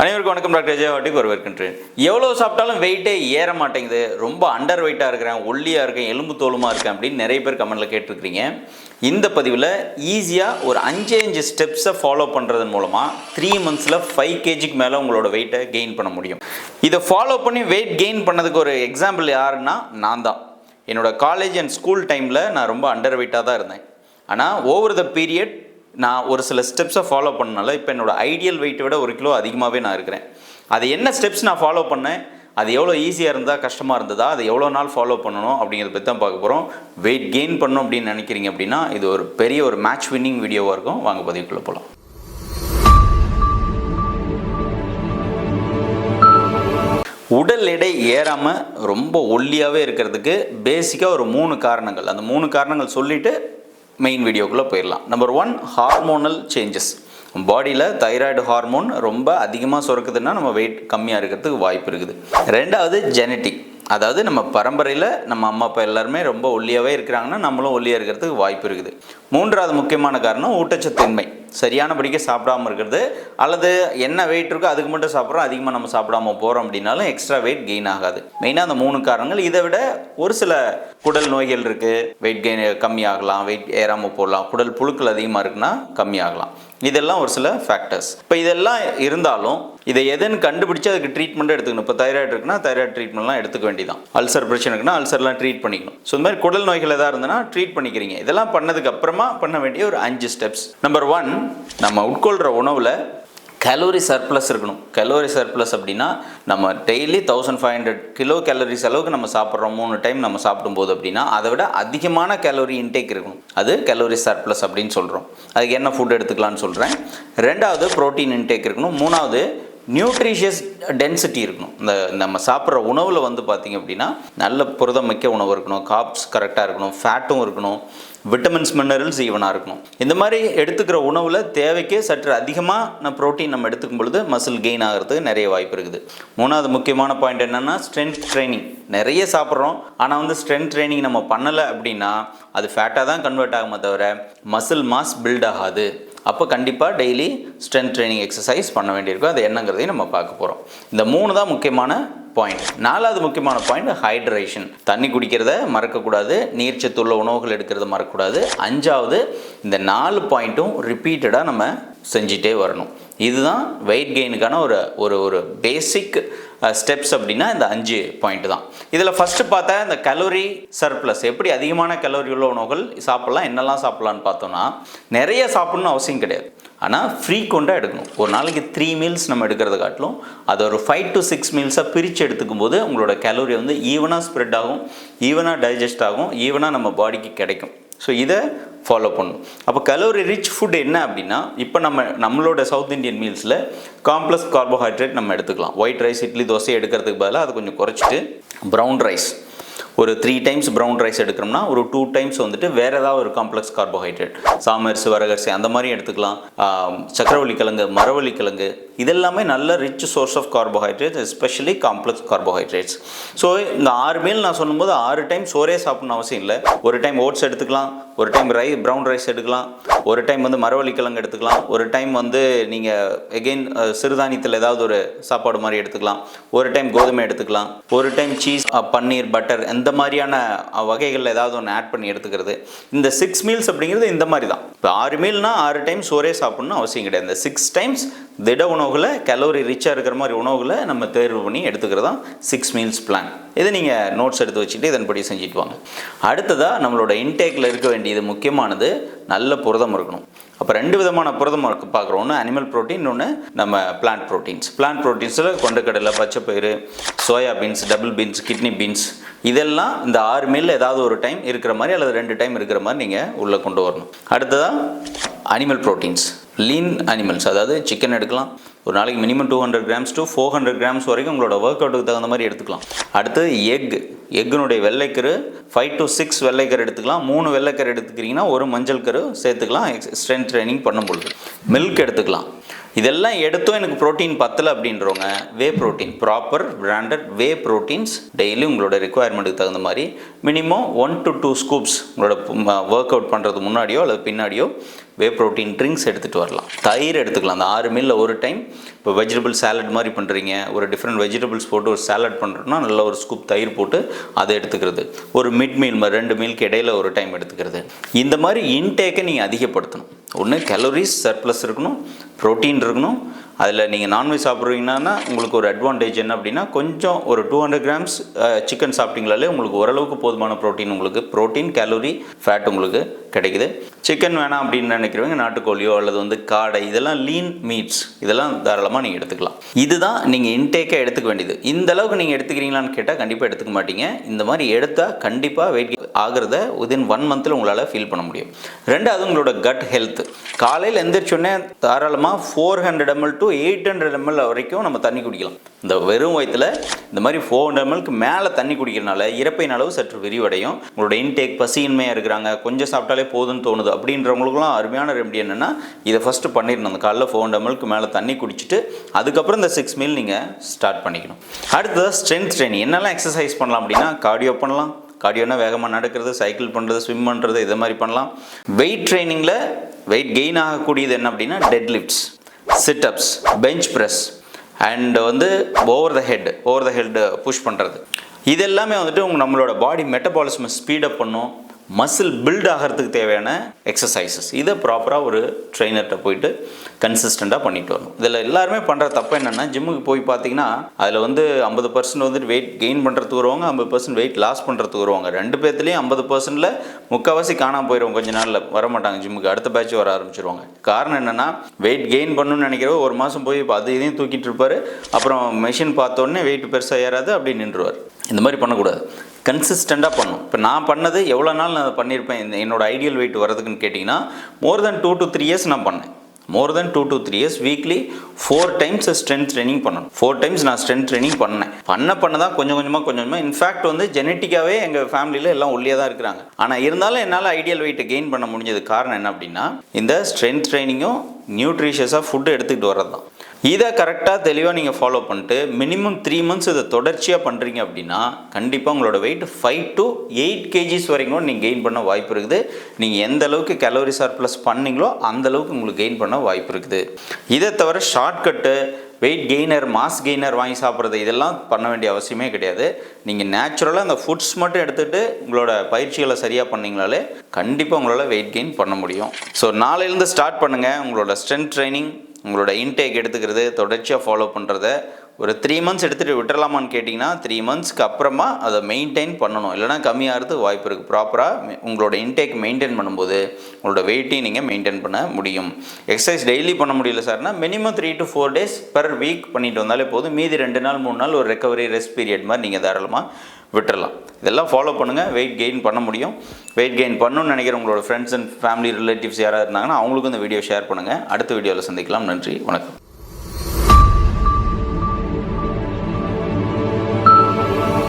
அனைவருக்கும் வணக்கம் டாக்டர் ஜெயவாட்டிக்கு வரவேற்கின்றேன் எவ்வளோ சாப்பிட்டாலும் வெயிட்டே ஏற மாட்டேங்குது. ரொம்ப அண்டர் வெயிட்டாக இருக்கிறேன் ஒல்லியாக இருக்கேன் எலும்பு தோலுமாக இருக்கேன் அப்படின்னு நிறைய பேர் கமெண்ட்டில் கேட்டிருக்கிறீங்க. இந்த பதிவில் ஈஸியாக ஒரு அஞ்சு அஞ்சு ஸ்டெப்ஸை ஃபாலோ பண்ணுறதன் மூலமாக த்ரீ மந்த்ஸில் ஃபைவ் கேஜிக்கு மேலே உங்களோட வெயிட்டை கெயின் பண்ண முடியும். இதை ஃபாலோ பண்ணி வெயிட் கெயின் பண்ணதுக்கு ஒரு எக்ஸாம்பிள் யாருன்னா நான் தான். என்னோட காலேஜ் அண்ட் ஸ்கூல் டைமில் நான் ரொம்ப அண்டர் வெயிட்டாக தான் இருந்தேன். ஆனால் ஓவர் த பீரியட் நான் ஒரு சில ஸ்டெப்ஸை ஃபாலோ பண்ணனால இப்போ என்னோடய ஐடியல் வெயிட்டை விட ஒரு கிலோ அதிகமாகவே நான் இருக்கிறேன். அது என்ன ஸ்டெப்ஸ் நான் ஃபாலோ பண்ணேன்? அது எவ்வளோ ஈஸியாக இருந்தால் கஷ்டமாக இருந்ததா? அதை எவ்வளோ நாள் ஃபாலோ பண்ணணும்? அப்படிங்கிறத பற்றி தான் பார்க்க போகிறோம் வெயிட் கெயின் பண்ணணும் அப்படின்னு நினைக்கிறீங்க அப்படின்னா இது ஒரு பெரிய ஒரு மேட்ச் வின்னிங் வீடியோவாக இருக்கும். வாங்க பதிவுக்குள்ளே போகலாம் உடல் எடை ஏறாமல் ரொம்ப ஒல்லியாகவே இருக்கிறதுக்கு பேசிக்காக ஒரு மூணு காரணங்கள். அந்த மூணு காரணங்கள் சொல்லிவிட்டு மெயின் வீடியோக்குள்ளே போயிடலாம் நம்பர் ஒன் ஹார்மோனல் சேஞ்சஸ் பாடியில் தைராய்டு ஹார்மோன் ரொம்ப அதிகமாக சுரக்குதுன்னா நம்ம வெயிட் கம்மியாக இருக்கிறதுக்கு வாய்ப்பு இருக்குது. ரெண்டாவது ஜெனட்டிக் அதாவது நம்ம பரம்பரையில் நம்ம அம்மா அப்பா எல்லாருமே ரொம்ப ஒல்லியாகவே இருக்கிறாங்கன்னா நம்மளும் ஒல்லியாக இருக்கிறதுக்கு வாய்ப்பு இருக்குது. மூன்றாவது முக்கியமான காரணம் ஊட்டச்சத்தின்மை சரியானபடிக்கு சாப்பிடாம இருக்கிறது அல்லது என்ன வெயிட் இருக்கோ அதுக்கு மட்டும் சாப்பிட்றோம் அதிகமாக நம்ம சாப்பிடாம போகிறோம் அப்படின்னாலும் எக்ஸ்ட்ரா வெயிட் கெயின் ஆகாது. மெயினாக அந்த மூணு காரணங்கள். இதை விட ஒரு சில குடல் நோய்கள் இருக்குது வெயிட் கெயின் கம்மியாகலாம் வெயிட் ஏறாமல் போடலாம் குடல் புழுக்கள் அதிகமாக இருக்குன்னா கம்மியாகலாம். இதெல்லாம் ஒரு சில ஃபேக்டர்ஸ் இப்போ இதெல்லாம் இருந்தாலும் இதை எதுன்னு கண்டுபிடிச்சு அதுக்கு ட்ரீட்மெண்ட் எடுத்துக்கணும். இப்போ தைராய்டு இருக்குன்னா தைராய்டு ட்ரீட்மெண்ட்லாம் எடுத்துக்க வேண்டியதான் அல்சர் பிரச்சனை இருக்குன்னா அல்சர்லாம் ட்ரீட் பண்ணிக்கணும். ஸோ இந்த மாதிரி குடல் நோய்கள் எதாவது இருந்ததுன்னா ட்ரீட் பண்ணிக்கிறீங்க. இதெல்லாம் பண்ணதுக்கு அப்புறமா பண்ண வேண்டிய ஒரு அஞ்சு ஸ்டெப்ஸ் நம்பர் ஒன் நம்ம உட்கொள்கிற உணவில் கலோரி சர்ப்ளஸ் இருக்கணும். கலோரி சர்ப்ளஸ் அப்படின்னா நம்ம daily thousand five hundred kilo calories அளவுக்கு நம்ம சாப்பிட்றோம். மூணு டைம் நம்ம சாப்பிடும்போது அப்படின்னா அதை விட அதிகமான கேலோரி இன்டேக் இருக்கணும். அது கலோரி சர்ப்ளஸ் அப்படின்னு சொல்கிறோம் அதுக்கு என்ன ஃபுட் எடுத்துக்கலாம்னு சொல்கிறேன் ரெண்டாவது ப்ரோட்டீன் இன்டேக் இருக்கணும். மூணாவது நியூட்ரிஷியஸ் டென்சிட்டி இருக்கணும். இந்த நம்ம சாப்பிட்ற உணவில் வந்து பார்த்திங்க அப்படின்னா நல்ல புரதமிக்க உணவு இருக்கணும். காப்ஸ் கரெக்டாக இருக்கணும். ஃபேட்டும் இருக்கணும். விட்டமின்ஸ் மினரல்ஸ் ஈவனாக இருக்கணும். இந்த மாதிரி எடுத்துக்கிற உணவில் தேவைக்கு சற்று அதிகமாக நான் ப்ரோட்டீன் நம்ம எடுத்துக்கும் பொழுது மசில் கெயின் ஆகிறதுக்கு நிறைய வாய்ப்பு இருக்குது. மூணாவது முக்கியமான பாயிண்ட் என்னென்னா ஸ்ட்ரென்த் ட்ரைனிங் நிறைய சாப்பிட்றோம். ஆனால் வந்து ஸ்ட்ரென்த் ட்ரைனிங் நம்ம பண்ணலை அப்படின்னா அது ஃபேட்டாக தான் கன்வெர்ட் ஆகுமே தவிர மசில் மாஸ் பில்ட் ஆகாது. அப்போ கண்டிப்பாக டெய்லி ஸ்ட்ரென்த் ட்ரைனிங் எக்ஸசைஸ் பண்ண வேண்டியிருக்கும். அது என்னங்கிறதையும் நம்ம பார்க்க போகிறோம் இந்த மூணு தான் முக்கியமான பாயிண்ட் நாலாவது முக்கியமான பாயிண்ட் ஹைட்ரேஷன் தண்ணி குடிக்கிறத மறக்கக்கூடாது. நீர்ச்சத்துள்ள உணவுகள் எடுக்கிறத மறக்கக்கூடாது. அஞ்சாவது இந்த நாலு பாயிண்ட்டும் ரிப்பீட்டடாக நம்ம செஞ்சிட்டே வரணும். இதுதான் வெயிட் கெயினுக்கான ஒரு ஒரு ஒரு பேசிக் ஸ்டெப்ஸ் அப்படின்னா இந்த அஞ்சு பாயிண்ட் தான். இதில் ஃபஸ்ட்டு பார்த்தா இந்த கலோரி சர்ப்ளஸ் எப்படி அதிகமான கலோரி உள்ள உணவுகள் சாப்பிட்லாம் என்னெல்லாம் சாப்பிட்லான்னு பார்த்தோன்னா நிறைய சாப்பிட்ணுன்னு அவசியம் கிடையாது. ஆனால் ஃப்ரீக்வெண்ட்டாக எடுக்கணும். ஒரு நாளைக்கு த்ரீ மீல்ஸ் நம்ம எடுக்கிறத காட்டிலும் அதை ஒரு ஃபைவ் டு சிக்ஸ் மீல்ஸாக பிரித்து எடுத்துக்கும் போது உங்களோட கலோரி வந்து ஈவனாக ஸ்ப்ரெட் ஆகும் ஈவனாக டைஜஸ்ட் ஆகும் ஈவனாக நம்ம பாடிக்கு கிடைக்கும். ஸோ இதை ஃபாலோ பண்ணணும். அப்போ கலோரி ரிச் ஃபுட் என்ன அப்படின்னா இப்போ நம்ம நம்மளோட சவுத் இந்தியன் மீல்ஸில் காம்ப்ளெக்ஸ் கார்போஹைட்ரேட் நம்ம எடுத்துக்கலாம். ஒயிட் ரைஸ் இட்லி தோசை எடுக்கிறதுக்கு பதிலாக அதை கொஞ்சம் குறைச்சிட்டு ப்ரௌன் ரைஸ் ஒரு த்ரீ டைம்ஸ் ப்ரௌன் ரைஸ் எடுக்கிறோம்னா ஒரு டூ டைம்ஸ் வந்துட்டு வேறு ஏதாவது ஒரு காம்ப்ளெக்ஸ் கார்போஹைட்ரேட் சாமரிசு வரகரிசி அந்த மாதிரி எடுத்துக்கலாம். சக்கரவள்ளி கிழங்கு மரவள்ளி கிழங்கு. இதெல்லாமே நல்ல rich source of carbohydrates especially complex carbohydrates so இந்த ஆறு மீல் நான் சொல்லும்போது ஆறு டைம் சோறே சாப்பிடணும் அவசியம் இல்லை. ஒரு டைம் ஓட்ஸ் எடுத்துக்கலாம். ஒரு டைம் ரை ப்ரௌன் ரைஸ் எடுக்கலாம் ஒரு டைம் வந்து மரவள்ளி கிழங்கு எடுத்துக்கலாம் ஒரு டைம் வந்து நீங்கள் எகெயின் சிறுதானியத்தில் ஏதாவது ஒரு சாப்பாடு மாதிரி எடுத்துக்கலாம் ஒரு டைம் கோதுமை எடுத்துக்கலாம் ஒரு டைம் சீஸ் பன்னீர் பட்டர் இந்த மாதிரியான வகைகளில் ஏதாவது ஒன்று ஆட் பண்ணி எடுத்துக்கிறது. இந்த சிக்ஸ் மீல்ஸ் அப்படிங்கிறது இந்த மாதிரி தான். இப்போ ஆறு மீல்னா ஆறு டைம் சோறே சாப்பிடணும் அவசியம் கிடையாது. இந்த சிக்ஸ் டைம்ஸ் திட உணவுகளை கலோரி ரிச்சாக இருக்கிற மாதிரி உணவுகளை நம்ம தேர்வு பண்ணி எடுத்துக்கிறது தான் சிக்ஸ் மீல்ஸ் பிளான் இதை நீங்கள் நோட்ஸ் எடுத்து வச்சுட்டு இதன்படி செஞ்சுட்டு வாங்க. அடுத்ததாக நம்மளோட இன்டேக்கில் இருக்க வேண்டியது முக்கியமானது நல்ல புரதம் இருக்கணும். அப்போ ரெண்டு விதமான புரதம் பார்க்குறோம் ஒன்று அனிமல் ப்ரோட்டீன் ஒன்று நம்ம பிளான்ட் ப்ரோட்டீன்ஸ் பிளான்ட் ப்ரோட்டீன்ஸில் கொண்டக்கடலை பச்சைப்பயிறு soya beans double beans kidney beans இதெல்லாம் இந்த ஆறு மீலில் ஏதாவது ஒரு டைம் இருக்கிற மாதிரி அல்லது ரெண்டு டைம் இருக்கிற மாதிரி நீங்கள் உள்ளே கொண்டு வரணும். அடுத்ததாக அனிமல் ப்ரோட்டீன்ஸ் லீன் அனிமல்ஸ் அதாவது சிக்கன் எடுக்கலாம். ஒரு நாளைக்கு minimum two hundred grams to four hundred grams வரைக்கும் உங்களோட ஒர்க் அவுட்டுக்கு தகுந்த மாதிரி எடுத்துக்கலாம். அடுத்து எக் எக்குனுடைய வெள்ளைக்கரு ஃபைவ் டு சிக்ஸ் வெள்ளைக்கரு எடுத்துக்கலாம். மூணு வெள்ளைக்கரு எடுத்துக்கிறீங்கன்னா ஒரு மஞ்சள் கரு சேர்த்துக்கலாம். ஸ்ட்ரென்த் ட்ரைனிங் பண்ணும் பொழுது. மில்க் எடுத்துக்கலாம். இதெல்லாம் எடுத்தும் எனக்கு ப்ரோட்டீன் பத்தலை அப்படின்றவங்க whey protein proper branded whey proteins daily உங்களோட ரெக்குவயர்மெண்ட்டுக்கு தகுந்த மாதிரி minimum one to two scoops உங்களோட ஒர்க் அவுட் பண்ணுறது முன்னாடியோ அல்லது பின்னாடியோ வே ப்ரோட்டீன் ட்ரிங்க்ஸ் எடுத்துகிட்டு வரலாம். தயிர் எடுத்துக்கலாம். அந்த ஆறு மீலில் ஒரு டைம் இப்போ வெஜிடபிள் சாலட் மாதிரி பண்ணுறீங்க ஒரு டிஃப்ரெண்ட் வெஜிடபிள்ஸ் போட்டு ஒரு சாலட் பண்ணுறோன்னா நல்ல ஒரு ஸ்கூப் தயிர் போட்டு அதை எடுத்துக்கிறது. ஒரு மிட் மீல் ரெண்டு மீலுக்கு இடையில் ஒரு டைம் எடுத்துக்கிறது. இந்த மாதிரி இன்டேக்கை நீங்கள் அதிகப்படுத்தணும். ஒன்று கலோரிஸ் சர்ப்ளஸ் இருக்கணும். ப்ரோட்டீன் இருக்கணும். அதில் நீங்கள் நான்வெஜ் சாப்பிட்றீங்கன்னா உங்களுக்கு ஒரு அட்வான்டேஜ் என்ன அப்படின்னா கொஞ்சம் ஒரு டூ ஹண்ட்ரட் கிராம்ஸ் சிக்கன் சாப்பிட்டீங்களாலே உங்களுக்கு ஓரளவுக்கு போதுமான ப்ரோட்டீன் உங்களுக்கு. ப்ரோட்டீன் கேலோரி ஃபேட் உங்களுக்கு கிடைக்குது. சிக்கன் வேணாம் அப்படின்னு நினைக்கிறவங்க நாட்டுக்கோழியோ அல்லது வந்து காடை இதெல்லாம் லீன் மீட்ஸ் இதெல்லாம் தாராளமாக நீங்கள் எடுத்துக்கலாம். இதுதான் நீங்கள் இன்டேக்காக எடுத்துக்க வேண்டியது. இந்த அளவுக்கு நீங்கள் எடுத்துக்கிறீங்களான்னு கேட்டால் கண்டிப்பாக எடுத்துக்க மாட்டீங்க. இந்த மாதிரி எடுத்தால் கண்டிப்பாக வெயிட் ஆகிறத விதின் ஒன் மந்தில் உங்களால் ஃபீல் பண்ண முடியும். ரெண்டாவது உங்களோட கட் ஹெல்த் காலையில் எந்திரிச்சோடனே தாராளமாக four hundred ML to eight hundred ML வரைக்கும் நம்ம தண்ணி குடிக்கலாம். இந்த வெறும் வயத்தில் இந்த மாதிரி ஃபோர் ஹண்ட்ரட் எம்எல்க்கு மேலே தண்ணி குடிக்கிறனால இறப்பையின் அளவு சற்று விரிவடையும். உங்களோட இன்டேக் பசியின்மையாக இருக்கிறாங்க. கொஞ்சம் சாப்பிட்டாலே போதும்னு தோணுது. அப்படின்றவங்களுக்குலாம் அருமையான ரெமெடி என்னென்னா இதை ஃபஸ்ட்டு பண்ணிடணும். அந்த காலைல ஃபோர் ஹண்ட்ரட் மேலே தண்ணி குடிச்சிட்டு அதுக்கப்புறம் இந்த சிக்ஸ் மீல் நீங்கள் ஸ்டார்ட் பண்ணிக்கணும். அடுத்தது ஸ்ட்ரென்த் ட்ரைனிங் என்னெல்லாம் எக்ஸசைஸ் பண்ணலாம் அப்படின்னா கார்டியோ பண்ணலாம். கார்டியோனா வேகமாக நடக்கிறது சைக்கிள் பண்ணுறது ஸ்விம் பண்ணுறது இதை மாதிரி பண்ணலாம். வெயிட் ட்ரைனிங்கில் வெயிட் கெயின் ஆகக்கூடியது என்ன அப்படின்னா dead lifts situps bench press and வந்து over the head over the head push பண்ணுறது இது எல்லாமே வந்துட்டு உங்கள் நம்மளோட பாடி மெட்டபாலிசமை ஸ்பீடப் பண்ணும். மசில் பில்ட் ஆகிறதுக்கு தேவையான எக்ஸசைசஸ் இதை ப்ராப்பராக ஒரு ட்ரெயினர்கிட்ட போயிட்டு கன்சிஸ்டண்ட்டாக பண்ணிட்டு வரணும். இதில் எல்லாருமே பண்ணுற தப்பு என்னென்னா ஜிம்முக்கு போய் பார்த்தீங்கன்னா அதில் வந்து ஐம்பது பர்சன்ட் வந்துட்டு வெயிட் கெயின் பண்ணுறதுக்கு வருவாங்க ஐம்பது பர்சன்ட் வெயிட் லாஸ் பண்ணுறதுக்கு வருவாங்க. ரெண்டு பேர்த்துலேயும் ஐம்பது பர்சன்ட்டில் முக்கால்வாசி காணாமல் போயிடும் கொஞ்ச நாளில் வர மாட்டாங்க ஜிம்முக்கு அடுத்த பேட்ச் வர ஆரம்பிச்சிருவாங்க. காரணம் என்னென்னா வெயிட் கெயின் பண்ணணும்னு நினைக்கிறவ ஒரு மாதம் போய் அது இதையும் தூக்கிட்டு இருப்பார். அப்புறம் மெஷின் பார்த்தோன்னே வெயிட் பெருசாக ஏறாது அப்படி நின்றுவார். இந்த மாதிரி பண்ணக்கூடாது. கன்சிஸ்டண்ட்டாக பண்ணும். இப்போ நான் பண்ணது எவ்வளோ நாள் நான் பண்ணியிருப்பேன்? இந்த என்னோட ஐடியல் வெயிட் வரதுக்குன்னு கேட்டிங்கன்னா more than two to three years நான் பண்ணேன். More than two to three years weekly four times strength training பண்ணணும். ஃபோர் டைம்ஸ் நான் ஸ்ட்ரென்த் ட்ரைனிங் பண்ணேன். பண்ண பண்ண தான் கொஞ்சம் கொஞ்சமாக கொஞ்சம் கொஞ்சமாக இன்ஃபேக்ட் வந்து ஜெனட்டிக்காகவே எங்கள் ஃபேமிலியில் எல்லாம் ஒல்லியாக தான் இருக்கிறாங்க. ஆனால் இருந்தாலும் என்னால் ஐடியல் வெயிட்டை கெயின் பண்ண முடிஞ்சது காரணம் என்ன அப்படின்னா இந்த ஸ்ட்ரென்த் ட்ரைனிங்கும் நியூட்ரிஷியஸாக ஃபுட்டு எடுத்துக்கிட்டு வர்றது தான் இதை கரெக்டாக தெளிவாக நீங்கள் ஃபாலோ பண்ணிட்டு மினிமம் த்ரீ மந்த்ஸ் இதை தொடர்ச்சியாக பண்ணுறீங்க அப்படின்னா கண்டிப்பாக உங்களோட weight five to eight KGs வரைக்கும் நீங்கள் கெயின் பண்ண வாய்ப்பு இருக்குது. நீங்கள் எந்த அளவுக்கு கலோரி ப்ளஸ் பண்ணீங்களோ அந்த அளவுக்கு உங்களுக்கு கெயின் பண்ண வாய்ப்பு இருக்குது. இதை தவிர shortcut weight gainer mass gainer வாங்கி சாப்பிட்றது இதெல்லாம் பண்ண வேண்டிய அவசியமே கிடையாது. நீங்கள் நேச்சுரலாக அந்த ஃபுட்ஸ் மட்டும் எடுத்துகிட்டு உங்களோட பயிற்சிகளை சரியாக பண்ணிங்களாலே கண்டிப்பாக உங்களால் வெயிட் கெயின் பண்ண முடியும். ஸோ நாளையிலேருந்து ஸ்டார்ட் பண்ணுங்கள் உங்களோட ஸ்ட்ரென்த் ட்ரைனிங் உங்களோட இன்டேக் எடுத்துக்கிறது தொடர்ச்சியாக ஃபாலோ பண்ணுறத ஒரு த்ரீ மந்த்ஸ் எடுத்துகிட்டு விட்டுறலாமான்னு கேட்டிங்கன்னா த்ரீ மந்த்ஸ்க்கு அப்புறமா அதை மெயின்டைன் பண்ணணும். இல்லைனா கம்மியாகிறதுக்கு வாய்ப்பு இருக்குது ப்ராப்பராக உங்களோட இன்டேக் மெயின்டைன் பண்ணும்போது உங்களோட வெயிட்டையும் நீங்கள் மெயின்டைன் பண்ண முடியும். எக்ஸசைஸ் டெய்லி பண்ண முடியல சார்னா minimum three to four days per week பண்ணிட்டு வந்தாலே போதும். மீதி ரெண்டு நாள் மூணு நாள் ஒரு ரெக்கவரி ரெஸ்ட் பீரியட் மாதிரி நீங்கள் தாராளமாக விட்டுடலாம் இதெல்லாம் ஃபாலோ பண்ணுங்கள் வெயிட் கெயின் பண்ண முடியும். வெயிட் கெயின் பண்ணணும்னு நினைக்கிற உங்களோட ஃப்ரெண்ட்ஸ் அண்ட் ஃபேமிலி ரிலேட்டிவ்ஸ் யாராக இருந்தாங்கன்னா அவங்களுக்கும் இந்த வீடியோ ஷேர் பண்ணுங்கள் அடுத்த வீடியோவில் சந்திக்கலாம். நன்றி. வணக்கம்.